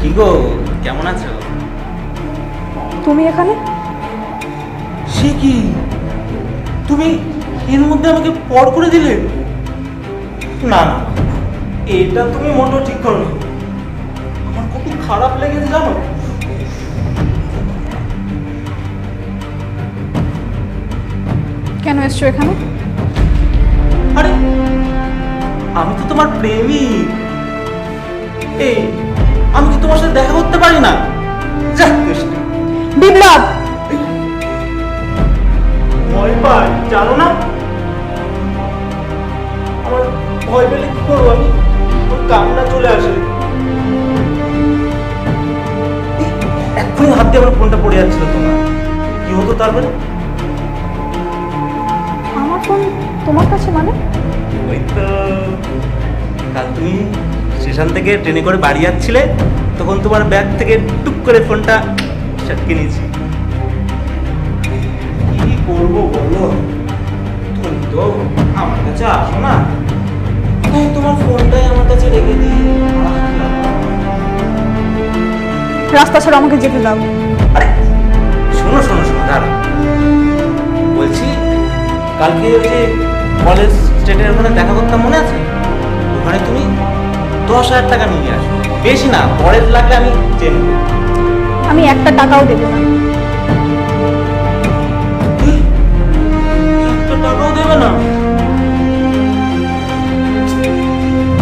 কি গো কেমন আছো? তুমি এখানে? সে কি? তুমি এর মধ্যে আমাকে পর করে দিলে? না না এটা তুমি মোটেও ঠিক করো আমার কত খারাপ লেগেছে জানো? কেন এসছো এখানে? আরে আমি তো তোমার প্রেমিক। এই আমি কি তোমার সাথে দেখা করতে পারি না? যাক বিপ্লব! ভয় পাই জানো না? আমার ভয় পেলে কি করব আমি? ওর কান্না চলে আসে। এক্ষুনি হাত দিয়ে আমার ফোনটা পড়ে যাচ্ছিল তোমার। কি হতো তারপরে? আমার ফোন তোমার কাছে মানে? ওই তো কাল তুমি স্টেশন থেকে ট্রেনে করে বাড়ি যাচ্ছিলে তখন তোমার ব্যাগ থেকে টুক করে ফোনটা সটকে নিয়েছি। কি করব বলো? তুমি তো আমার কাছে আসো না। তোমার ফোনটাই আমার কাছে রেখে দিই। রাস্তা ছাড়া আমাকে যেতে দাও। আরে শোনো শোনো শোনো দাঁড়া বলছি কালকে ওই যে কলেজ স্টেটের ওখানে দেখা করতাম মনে আছে? ওখানে তুমি দশ হাজার টাকা নিয়ে আসো বেশি না পরের লাগলে আমি চেন আমি একটা টাকাও দেবো না। একটা টাকাও দেবে না।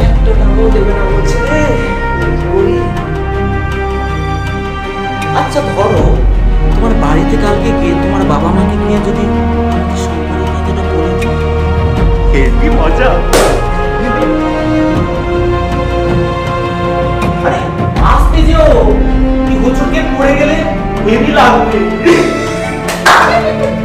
একটা টাকাও দেবে না বলছে আচ্ছা ধরো তোমার বাড়িতে কালকে গিয়ে তোমার বাবা মাকে নিয়ে যদি আমাকে সম্পর্কের কথাটা বলে। দিই, মজা। কি হুচুকে পড়ে গেলে হেভি লাগবে